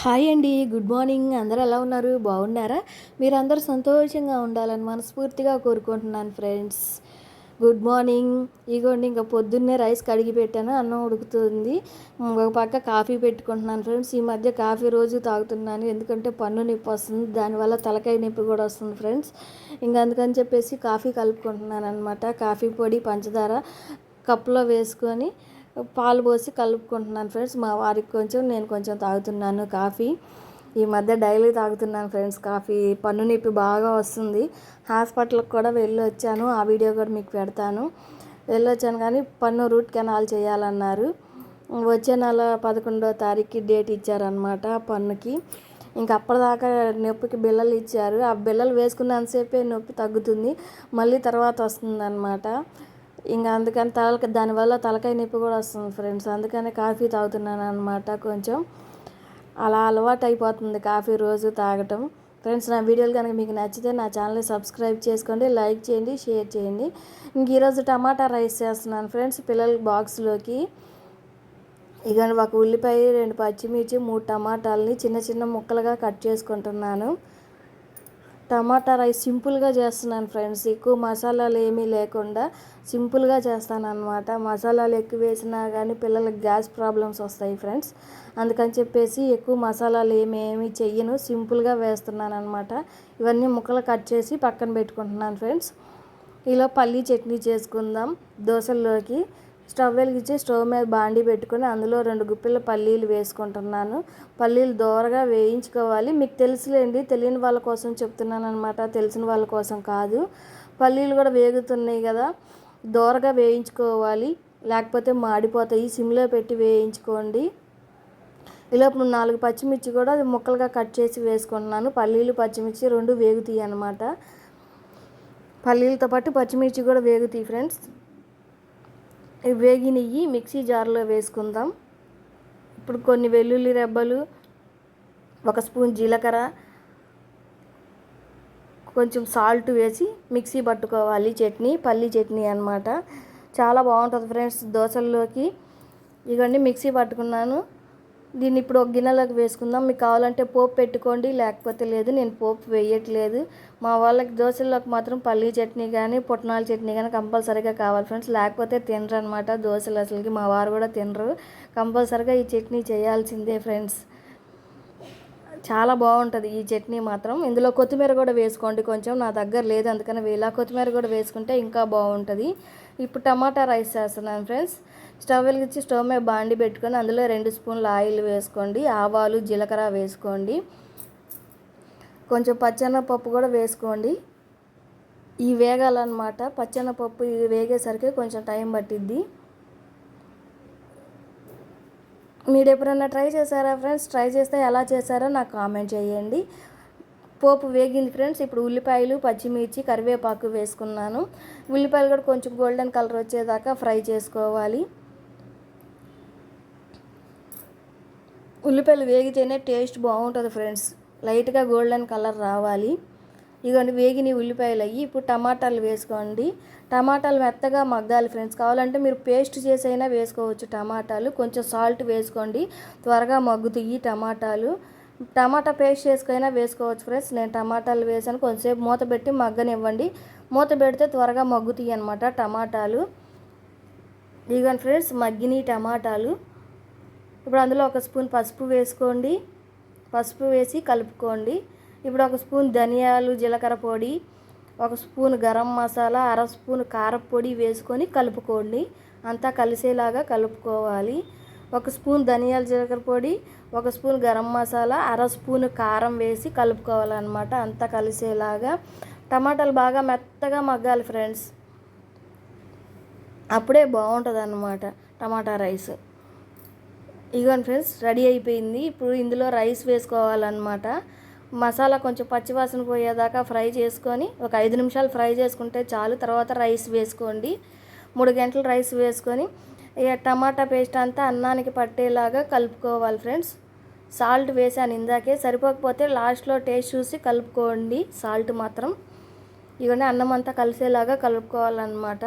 Hi అండి good morning. అందరు ఎలా ఉన్నారు? బాగున్నారా? మీరందరూ సంతోషంగా ఉండాలని మనస్ఫూర్తిగా కోరుకుంటున్నాను ఫ్రెండ్స్. Good morning. ఇగోండి ఇంకా పొద్దున్నే రైస్ కడిగి పెట్టాను అన్నం ఉడుకుతుంది. ఒక పక్క కాఫీ పెట్టుకుంటున్నాను ఫ్రెండ్స్. ఈ మధ్య కాఫీ రోజు తాగుతున్నాను ఎందుకంటే పన్ను నొప్పి వస్తుంది. దానివల్ల తలకాయ నొప్పి కూడా వస్తుంది ఫ్రెండ్స్. ఇంకా అందుకని చెప్పేసి కాఫీ కలుపుకుంటున్నాను అనమాట కాఫీ పొడి పంచదార కప్లో వేసుకొని పాలు పోసి కలుపుకుంటున్నాను ఫ్రెండ్స్. మా వారికి కొంచెం నేను కొంచెం తాగుతున్నాను కాఫీ. ఈ మధ్య డైలీ తాగుతున్నాను ఫ్రెండ్స్ కాఫీ. పన్ను నొప్పి బాగా వస్తుంది. హాస్పిటల్కి కూడా వెళ్ళి వచ్చాను ఆ వీడియో కూడా మీకు పెడతాను. వెళ్ళొచ్చాను కానీ పన్ను రూట్ కెనాల్ చేయాలన్నారు. వచ్చే నెల పదకొండో తారీఖుకి డేట్ ఇచ్చారనమాట పన్నుకి. ఇంక అప్పటిదాకా నొప్పికి బిళ్ళలు ఇచ్చారు. ఆ బిళ్ళలు వేసుకున్నంతసేపే నొప్పి తగ్గుతుంది. మళ్ళీ తర్వాత వస్తుందన్నమాట. ఇంకా అందుకని తల దానివల్ల తలకాయ నొప్పి కూడా వస్తుంది ఫ్రెండ్స్. అందుకని కాఫీ తాగుతున్నాను అనమాట కొంచెం. అలా అలవాటు అయిపోతుంది కాఫీ రోజు తాగటం. ఫ్రెండ్స్ నా వీడియోలు కనుక మీకు నచ్చితే నా ఛానల్ని సబ్స్క్రైబ్ చేసుకోండి లైక్ చేయండి షేర్ చేయండి. ఇంక ఈరోజు టమాటా రైస్ చేస్తున్నాను ఫ్రెండ్స్ పిల్లల బాక్స్లోకి. ఇక ఒక ఉల్లిపాయ రెండు పచ్చిమిర్చి మూడు టమాటాలని చిన్న చిన్న ముక్కలుగా కట్ చేసుకుంటున్నాను. టమాటా రైస్ సింపుల్గా చేస్తున్నాను ఫ్రెండ్స్. ఎక్కువ మసాలాలు ఏమీ లేకుండా సింపుల్గా చేస్తాను అనమాట మసాలాలు ఎక్కువ వేసినా కానీ పిల్లలకి గ్యాస్ ప్రాబ్లమ్స్ వస్తాయి ఫ్రెండ్స్. అందుకని చెప్పేసి ఎక్కువ మసాలాలు ఏమేమి చెయ్యను. సింపుల్గా వేస్తున్నాను అనమాట ఇవన్నీ ముక్కలు కట్ చేసి పక్కన పెట్టుకుంటున్నాను ఫ్రెండ్స్. ఇలా పల్లీ చట్నీ చేసుకుందాం. దోశల్లోకి స్టవ్ వెలిగించి స్టవ్ మీద బాండి పెట్టుకొని అందులో రెండు గుప్పెల పల్లీలు వేసుకుంటున్నాను. పల్లీలు దోరగా వేయించుకోవాలి. మీకు తెలుసులేండి తెలియని వాళ్ళ కోసం చెప్తున్నాను అనమాట తెలిసిన వాళ్ళ కోసం కాదు. పల్లీలు కూడా వేగుతున్నాయి కదా. దోరగా వేయించుకోవాలి. లేకపోతే మాడిపోతాయి. సిమ్లో పెట్టి వేయించుకోండి. ఇలా నాలుగు పచ్చిమిర్చి కూడా ముక్కలుగా కట్ చేసి వేసుకుంటున్నాను. పల్లీలు పచ్చిమిర్చి రెండు వేగుతాయి అనమాట పల్లీలతో పాటు పచ్చిమిర్చి కూడా వేగుతాయి ఫ్రెండ్స్. వేగి నెయ్యి మిక్సీ జార్లో వేసుకుందాం. ఇప్పుడు కొన్ని వెల్లుల్లి రెబ్బలు ఒక స్పూన్ జీలకర్ర కొంచెం సాల్ట్ వేసి మిక్సీ పట్టుకోవాలి. చట్నీ పల్లి చట్నీ అనమాట చాలా బాగుంటుంది ఫ్రెండ్స్ దోశల్లోకి. ఇవన్నీ మిక్సీ పట్టుకున్నాను. దీన్ని ఇప్పుడు ఒక గిన్నెలోకి వేసుకుందాం. మీకు కావాలంటే పోపు పెట్టుకోండి లేకపోతే లేదు నేను పోపు వేయట్లేదు. మా వాళ్ళకి దోశల్లోకి మాత్రం పల్లీ చట్నీ కానీ పుట్నాల చట్నీ కానీ కంపల్సరీగా కావాలి ఫ్రెండ్స్. లేకపోతే తినరు అనమాట దోశలు అసలుకి. మా వారు కూడా తినరు. కంపల్సరీగా ఈ చట్నీ చేయాల్సిందే ఫ్రెండ్స్. చాలా బాగుంటుంది ఈ చట్నీ మాత్రం. ఇందులో కొత్తిమీర కూడా వేసుకోండి కొంచెం. నా దగ్గర లేదు అందుకని ఇలా కొత్తిమీర కూడా వేసుకుంటే ఇంకా బాగుంటుంది. ఇప్పుడు టమాటా రైస్ చేస్తున్నాను ఫ్రెండ్స్. స్టవ్ వెలిగించి స్టవ్ మీద బాండి పెట్టుకొని అందులో రెండు స్పూన్లు ఆయిల్ వేసుకోండి. ఆవాలు జీలకర్ర వేసుకోండి. కొంచెం పచ్చెనపప్పు కూడా వేసుకోండి. ఈ వేగాలన్నమాట. పచ్చెనపప్పు ఇవి వేగేసరికి కొంచెం టైం పట్టిద్ది. మీరు ఎప్పుడన్నా ట్రై చేశారా ఫ్రెండ్స్? ట్రై చేస్తే ఎలా చేశారో నాకు కామెంట్ చేయండి. పోపు వేగింది ఫ్రెండ్స్. ఇప్పుడు ఉల్లిపాయలు పచ్చిమిర్చి కరివేపాకు వేసుకున్నాను. ఉల్లిపాయలు కూడా కొంచెం గోల్డెన్ కలర్ వచ్చేదాకా ఫ్రై చేసుకోవాలి. ఉల్లిపాయలు వేగితేనే టేస్ట్ బాగుంటుంది ఫ్రెండ్స్. లైట్గా గోల్డెన్ కలర్ రావాలి. ఇదిగోండి వేగిన ఉల్లిపాయలు అయ్యి ఇప్పుడు టమాటాలు వేసుకోండి. టమాటాలు మెత్తగా మగ్గాలి ఫ్రెండ్స్. కావాలంటే మీరు పేస్ట్ చేసైనా వేసుకోవచ్చు టమాటాలు. కొంచెం సాల్ట్ వేసుకోండి. త్వరగా మగ్గుతాయి టమాటాలు. టమాటా పేస్ట్ చేసుకైనా వేసుకోవచ్చు ఫ్రెండ్స్. నేను టమాటాలు వేసాను. కొంచెంసేపు మూత పెట్టి మగ్గనివ్వండి. మూత పెడితే త్వరగా మగ్గుతాయి అనమాట టమాటాలు. ఇదిగోండి ఫ్రెండ్స్ మగ్గిని టమాటాలు. ఇప్పుడు అందులో ఒక స్పూన్ పసుపు వేసుకోండి. పసుపు వేసి కలుపుకోండి. ఇప్పుడు ఒక స్పూన్ ధనియాలు జీలకర్ర పొడి ఒక స్పూన్ గరం మసాలా అర స్పూన్ కారపొడి వేసుకొని కలుపుకోండి. అంతా కలిసేలాగా కలుపుకోవాలి. ఒక స్పూన్ ధనియాల జీలకర్ర పొడి ఒక స్పూన్ గరం మసాలా అర స్పూన్ కారం వేసి కలుపుకోవాలన్నమాట అంతా కలిసేలాగా. టమాటాలు బాగా మెత్తగా మగ్గాలి ఫ్రెండ్స్. అప్పుడే బాగుంటుంది అన్నమాట టమాటా రైస్. ఇగోండి ఫ్రెండ్స్ రెడీ అయిపోయింది. ఇప్పుడు ఇందులో రైస్ వేసుకోవాలన్నమాట. మసాలా కొంచెం పచ్చివాసన పోయేదాకా ఫ్రై చేసుకొని ఒక ఐదు నిమిషాలు ఫ్రై చేసుకుంటే చాలు. తర్వాత రైస్ వేసుకోండి. మూడు గంటలు రైస్ వేసుకొని ఇక టమాటా పేస్ట్ అంతా అన్నానికి పట్టేలాగా కలుపుకోవాలి ఫ్రెండ్స్. సాల్ట్ వేసాను ఇందాకే. సరిపోకపోతే లాస్ట్లో టేస్ట్ చూసి కలుపుకోండి సాల్ట్ మాత్రం. ఇవన్నీ అన్నం అంతా కలిసేలాగా కలుపుకోవాలన్నమాట.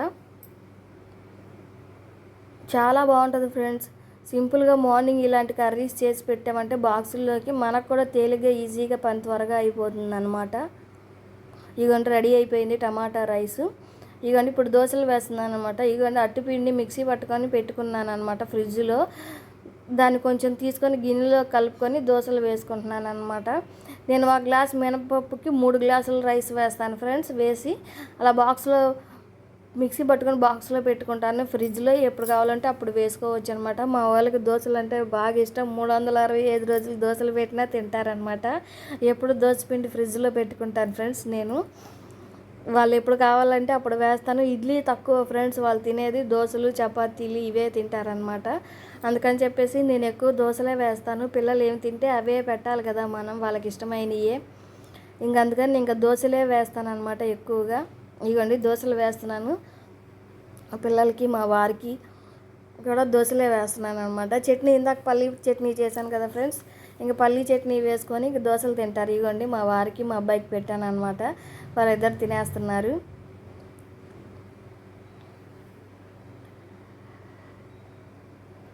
చాలా బాగుంటుంది ఫ్రెండ్స్. సింపుల్గా మార్నింగ్ ఇలాంటి కర్రీస్ చేసి పెట్టామంటే బాక్సుల్లోకి మనకు కూడా తేలిగ్గా ఈజీగా పని త్వరగా అయిపోతుంది అనమాట ఇగోండి రెడీ అయిపోయింది టమాటా రైసు. ఇగోండి ఇప్పుడు దోశలు వేస్తున్నాను అనమాట ఇగోండి అట్టిపిండి మిక్సీ పట్టుకొని పెట్టుకున్నాను అనమాట ఫ్రిడ్జ్లో. దాన్ని కొంచెం తీసుకొని గిన్నెలో కలుపుకొని దోశలు వేసుకుంటున్నాను అనమాట నేను ఒక గ్లాస్ మినపప్పుకి మూడు గ్లాసులు రైస్ వేస్తాను ఫ్రెండ్స్ వేసి అలా బాక్స్లో మిక్సీ పట్టుకొని బాక్స్లో పెట్టుకుంటాను. ఫ్రిడ్జ్లో ఎప్పుడు కావాలంటే అప్పుడు వేసుకోవచ్చు అనమాట మా వాళ్ళకి దోశలు అంటే బాగా ఇష్టం. మూడు వందల అరవై ఐదు రోజులు దోశలు పెట్టినా తింటారనమాట ఎప్పుడు దోశ పిండి ఫ్రిడ్జ్లో పెట్టుకుంటాను ఫ్రెండ్స్ నేను. వాళ్ళు ఎప్పుడు కావాలంటే అప్పుడు వేస్తాను. ఇడ్లీ తక్కువ ఫ్రెండ్స్ వాళ్ళు తినేది దోశలు చపాతీలు ఇవే తింటారనమాట అందుకని చెప్పేసి నేను ఎక్కువ దోశలే వేస్తాను. పిల్లలు ఏమి తింటే అవే పెట్టాలి కదా మనం వాళ్ళకి ఇష్టమైనయే. ఇంక అందుకని ఇంకా దోశలే వేస్తాను అనమాట ఎక్కువగా. ఇవ్వండి దోశలు వేస్తున్నాను. మా పిల్లలకి మా వారికి కూడా దోశలే వేస్తున్నాను అనమాట చట్నీ ఇందాక పల్లి చట్నీ చేశాను కదా ఫ్రెండ్స్ ఇంకా పల్లి చట్నీ వేసుకొని ఇంక దోశలు తింటారు. ఇవ్వండి మా వారికి మా అబ్బాయికి పెట్టాను అనమాట వాళ్ళిద్దరు తినేస్తున్నారు.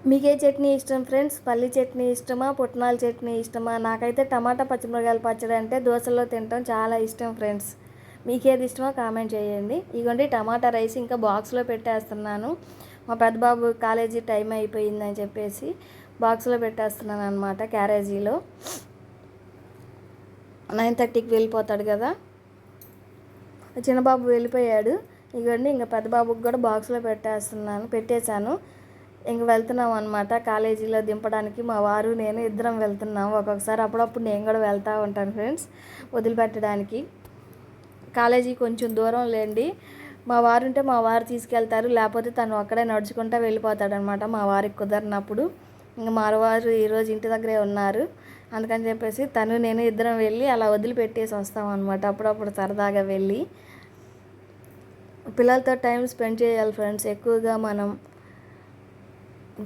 మీకే చట్నీ ఇష్టం ఫ్రెండ్స్? పల్లి చట్నీ ఇష్టమా? పుట్నాల చట్నీ ఇష్టమా? నాకైతే టమాటా పచ్చిమిరకాయల పచ్చడి అంటే దోశలో తినటం చాలా ఇష్టం ఫ్రెండ్స్. మీకేది ఇష్టమో కామెంట్ చేయండి. ఇగోండి టమాటా రైస్ ఇంకా బాక్స్లో పెట్టేస్తున్నాను. మా పెద్ద బాబు కాలేజీ టైం అయిపోయిందని చెప్పేసి బాక్స్లో పెట్టేస్తున్నాను అనమాట క్యారేజీలో. నైన్ థర్టీకి వెళ్ళిపోతాడు కదా. చిన్నబాబు వెళ్ళిపోయాడు. ఇగోండి ఇంకా పెద్ద బాబుకి కూడా బాక్స్లో పెట్టేస్తున్నాను పెట్టేశాను. ఇంక వెళ్తున్నాం అనమాట కాలేజీలో దింపడానికి మా వారు నేను ఇద్దరం వెళ్తున్నాం ఒక్కొక్కసారి. అప్పుడప్పుడు నేను కూడా వెళ్తూ ఉంటాను ఫ్రెండ్స్ వదిలిపెట్టడానికి. కాలేజీ కొంచెం దూరం లేండి. మా వారు ఉంటే మా వారు తీసుకెళ్తారు. లేకపోతే తను అక్కడే నడుచుకుంటూ వెళ్ళిపోతాడనమాట మా వారికి కుదరినప్పుడు. ఇంకా మా వారు ఈరోజు ఇంటి దగ్గరే ఉన్నారు. అందుకని చెప్పేసి తను నేను ఇద్దరం వెళ్ళి అలా వదిలిపెట్టేసి వస్తాం అనమాట అప్పుడప్పుడు సరదాగా వెళ్ళి. పిల్లలతో టైం స్పెండ్ చేయాలి ఫ్రెండ్స్. ఎక్కువగా మనం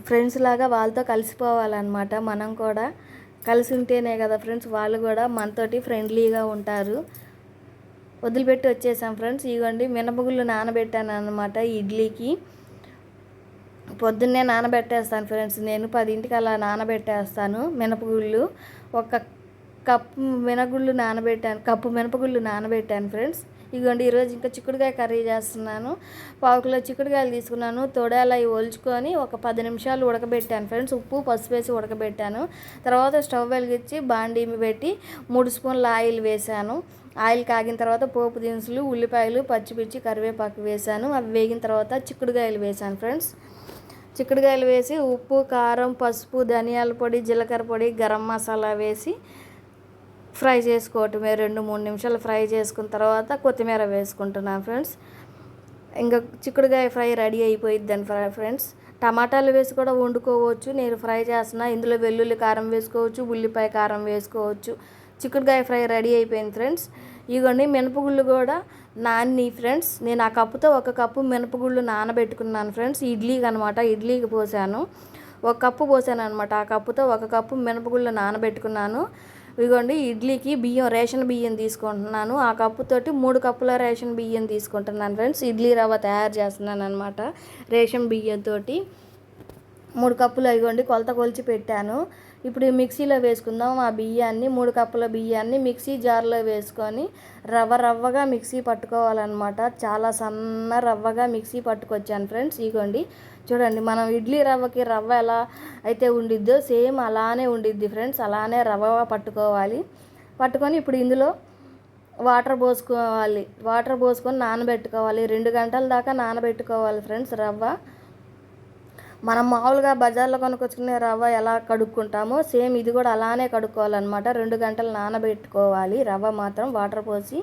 ఫ్రెండ్స్ లాగా వాళ్ళతో కలిసిపోవాలన్నమాట. మనం కూడా కలిసి ఉంటేనే కదా ఫ్రెండ్స్. వాళ్ళు కూడా మనతోటి ఫ్రెండ్లీగా ఉంటారు. వదిలిపెట్టి వచ్చేసాం ఫ్రెండ్స్. ఇవ్వండి మినపగుళ్ళు నానబెట్టాను అనమాట ఇడ్లీకి. పొద్దున్నే నానబెట్టేస్తాను ఫ్రెండ్స్. నేను పదింటికి అలా నానబెట్టేస్తాను మినపగుళ్ళు. ఒక కప్పు మినగుళ్ళు నానబెట్టాను కప్పు మినపగుళ్ళు నానబెట్టాను ఫ్రెండ్స్. ఇదిగోండి ఈరోజు ఇంకా చిక్కుడుకాయ కర్రీ చేస్తున్నాను. పావుకిలో చిక్కుడుకాయలు తీసుకున్నాను. తొడాలు ఒలుచుకొని ఒక పది నిమిషాలు ఉడకబెట్టాను ఫ్రెండ్స్. ఉప్పు పసుపు వేసి ఉడకబెట్టాను. తర్వాత స్టవ్ వెలిగించి బాండీ పెట్టి మూడు స్పూన్ల ఆయిల్ వేసాను ఆయిల్ కాగిన తర్వాత పోపు దినుసులు ఉల్లిపాయలు పచ్చిమిర్చి కరివేపాకు వేసాను అవి వేగిన తర్వాత చిక్కుడుకాయలు వేసాను ఫ్రెండ్స్. చిక్కుడుకాయలు వేసి ఉప్పు కారం పసుపు ధనియాల పొడి జీలకర్ర పొడి గరం మసాలా వేసి ఫ్రై చేసుకోవటమే. రెండు మూడు నిమిషాలు ఫ్రై చేసుకున్న తర్వాత కొత్తిమీర వేసుకుంటున్నాను ఫ్రెండ్స్. ఇంకా చిక్కుడుకాయ ఫ్రై రెడీ అయిపోయిద్ది ఫ్రై ఫ్రెండ్స్. టమాటాలు వేసి కూడా వండుకోవచ్చు. నేను ఫ్రై చేస్తున్నా. ఇందులో వెల్లుల్లి కారం వేసుకోవచ్చు ఉల్లిపాయ కారం వేసుకోవచ్చు. చిక్కుడుకాయ ఫ్రై రెడీ అయిపోయింది ఫ్రెండ్స్. ఇదిగోండి మినపగుళ్ళు కూడా నాన్ని ఫ్రెండ్స్. నేను ఆ కప్పుతో ఒక కప్పు మినపగుళ్ళు నానబెట్టుకున్నాను ఫ్రెండ్స్. ఇడ్లీకి అనమాట ఇడ్లీకి పోసాను. ఒక కప్పు పోసాను అనమాట ఆ కప్పుతో ఒక కప్పు మినపగుళ్ళు నానబెట్టుకున్నాను. ఇదిగోండి ఇడ్లీకి బియ్యం రేషన్ బియ్యం తీసుకుంటున్నాను. ఆ కప్పుతోటి మూడు కప్పుల రేషన్ బియ్యం తీసుకుంటున్నాను ఫ్రెండ్స్. ఇడ్లీ రవ్వ తయారు చేస్తున్నాను అనమాట రేషన్ బియ్యంతో మూడు కప్పులు ఇవ్వండి కొలత కొలిచి పెట్టాను. ఇప్పుడు మిక్సీలో వేసుకుందాం. ఆ బియ్యాన్ని మూడు కప్పుల బియ్యాన్ని మిక్సీ జార్లో వేసుకొని రవ్వ రవ్వగా మిక్సీ పట్టుకోవాలన్నమాట. చాలా సన్న రవ్వగా మిక్సీ పట్టుకొచ్చాను ఫ్రెండ్స్. ఇగోండి. చూడండి మనం ఇడ్లీ రవ్వకి రవ్వ ఎలా అయితే ఉండిద్దో సేమ్ అలానే ఉండిద్ది ఫ్రెండ్స్. అలానే రవ్వ పట్టుకోవాలి. పట్టుకొని ఇప్పుడు ఇందులో వాటర్ పోసుకోవాలి. వాటర్ పోసుకొని నానబెట్టుకోవాలి. రెండు గంటల దాకా నానబెట్టుకోవాలి ఫ్రెండ్స్ రవ్వ. మనం మామూలుగా బజార్లో కొనుక్కొచ్చుకునే రవ్వ ఎలా కడుక్కుంటామో సేమ్ ఇది కూడా అలానే కడుక్కోవాలన్నమాట. రెండు గంటలు నానబెట్టుకోవాలి. రవ్వ మాత్రం వాటర్ పోసి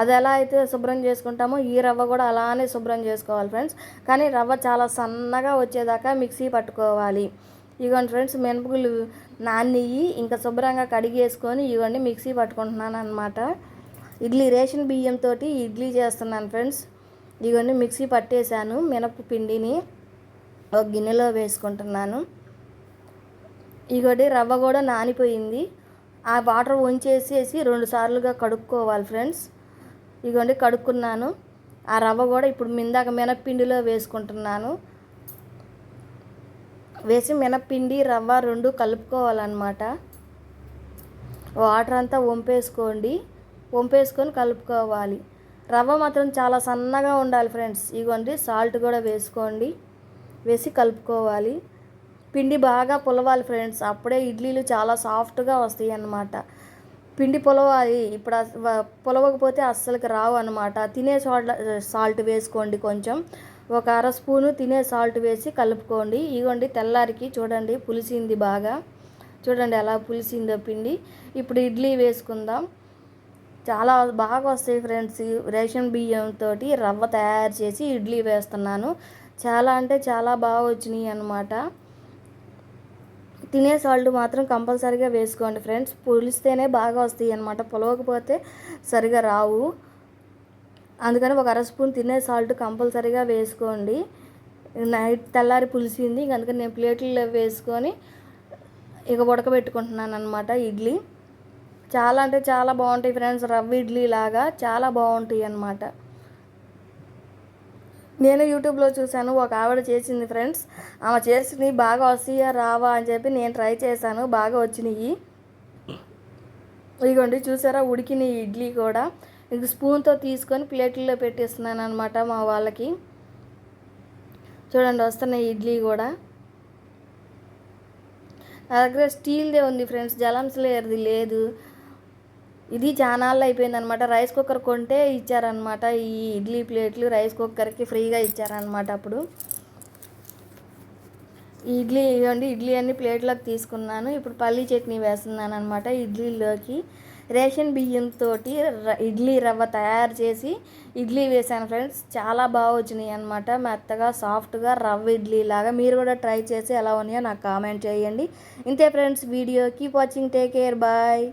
అది ఎలా అయితే శుభ్రం చేసుకుంటామో ఈ రవ్వ కూడా అలానే శుభ్రం చేసుకోవాలి ఫ్రెండ్స్. కానీ రవ్వ చాలా సన్నగా వచ్చేదాకా మిక్సీ పట్టుకోవాలి. ఇదిగోండి ఫ్రెండ్స్ మినపగుళ్ళు నాన్నయ్యి ఇంకా శుభ్రంగా కడిగేసుకొని ఇవ్వండి మిక్సీ పట్టుకుంటున్నాను అనమాట ఇడ్లీ రేషన్ బియ్యంతో ఇడ్లీ చేస్తున్నాను ఫ్రెండ్స్. ఇదిగోండి మిక్సీ పట్టేశాను మినప పిండిని. ఒక గిన్నెలో వేసుకుంటున్నాను. ఇగోటి రవ్వ కూడా నానిపోయింది. ఆ వాటర్ వంచేసేసి రెండు సార్లుగా కడుక్కోవాలి ఫ్రెండ్స్. ఇగోండి కడుక్కున్నాను. ఆ రవ్వ కూడా ఇప్పుడు మిందాక మినప్పిండిలో వేసుకుంటున్నాను. వేసి మినప్పిండి రవ్వ రెండు కలుపుకోవాలన్నమాట. వాటర్ అంతా వంపేసుకోండి. వంపేసుకొని కలుపుకోవాలి. రవ్వ మాత్రం చాలా సన్నగా ఉండాలి ఫ్రెండ్స్. ఇగోండి సాల్ట్ కూడా వేసుకోండి. వేసి కలుపుకోవాలి. పిండి బాగా పులవాలి ఫ్రెండ్స్. అప్పుడే ఇడ్లీలు చాలా సాఫ్ట్గా వస్తాయి అన్నమాట. పిండి పులవాలి. ఇప్పుడు పులవకపోతే అస్సలకి రావు అనమాట తినే సాల్ట్ సాల్ట్ వేసుకోండి కొంచెం. ఒక అర స్పూను తినే సాల్ట్ వేసి కలుపుకోండి. ఇగోండి తెల్లారికి చూడండి పులిసింది బాగా. చూడండి ఎలా పులిసిందో పిండి. ఇప్పుడు ఇడ్లీ వేసుకుందాం. చాలా బాగా వస్తాయి ఫ్రెండ్స్. రేషన్ బియ్యంతో రవ్వ తయారు చేసి ఇడ్లీ వేస్తున్నాను. చాలా అంటే చాలా బాగా వచ్చినాయి అనమాట తినే సాల్ట్ మాత్రం కంపల్సరీగా వేసుకోండి ఫ్రెండ్స్. పులిస్తేనే బాగా వస్తాయి అనమాట పొలవకపోతే సరిగా రావు. అందుకని ఒక అర స్పూన్ తినే సాల్ట్ కంపల్సరీగా వేసుకోండి. నైట్ తెల్లారి పులిసింది ఇంక అందుకని నేను ప్లేట్లు వేసుకొని ఇక ఉడకబెట్టుకుంటున్నాను అనమాట ఇడ్లీ. చాలా అంటే చాలా బాగుంటాయి ఫ్రెండ్స్ రవ్వ ఇడ్లీ లాగా. చాలా బాగుంటాయి అన్నమాట. నేను యూట్యూబ్లో చూశాను ఒక ఆవిడ చేసింది ఫ్రెండ్స్. ఆమె చేసినవి బాగా వస్తాయా రావా అని చెప్పి నేను ట్రై చేశాను బాగా వచ్చినాయి. ఇదిగోండి చూసారా ఉడికిన ఇడ్లీ కూడా. ఇంక స్పూన్తో తీసుకొని ప్లేట్లో పెట్టేస్తున్నాను అనమాట మా వాళ్ళకి. చూడండి వస్తున్నాయి ఇడ్లీ కూడా. నా దగ్గర స్టీల్దే ఉంది ఫ్రెండ్స్ జలమ్స్ లేరుది లేదు. ఇది చానాళ్ళు అయిపోయింది అనమాట రైస్ కుక్కర్ కొంటే ఇచ్చారనమాట. ఈ ఇడ్లీ ప్లేట్లు రైస్ కుక్కర్కి ఫ్రీగా ఇచ్చారనమాట అప్పుడు. ఇడ్లీ ఇవ్వండి ఇడ్లీ అన్ని ప్లేట్లోకి తీసుకున్నాను. ఇప్పుడు పల్లీ చట్నీ వేస్తున్నాను అనమాట ఇడ్లీలోకి. రేషన్ బియ్యంతో ఇడ్లీ రవ్వ తయారు చేసి ఇడ్లీ వేసాను ఫ్రెండ్స్. చాలా బాగా వచ్చినాయి అనమాట మెత్తగా సాఫ్ట్గా రవ్వ ఇడ్లీ లాగా మీరు కూడా ట్రై చేసి ఎలా ఉన్నాయో నాకు కామెంట్ చేయండి. ఇంతే friends video keep watching. Take care. Bye.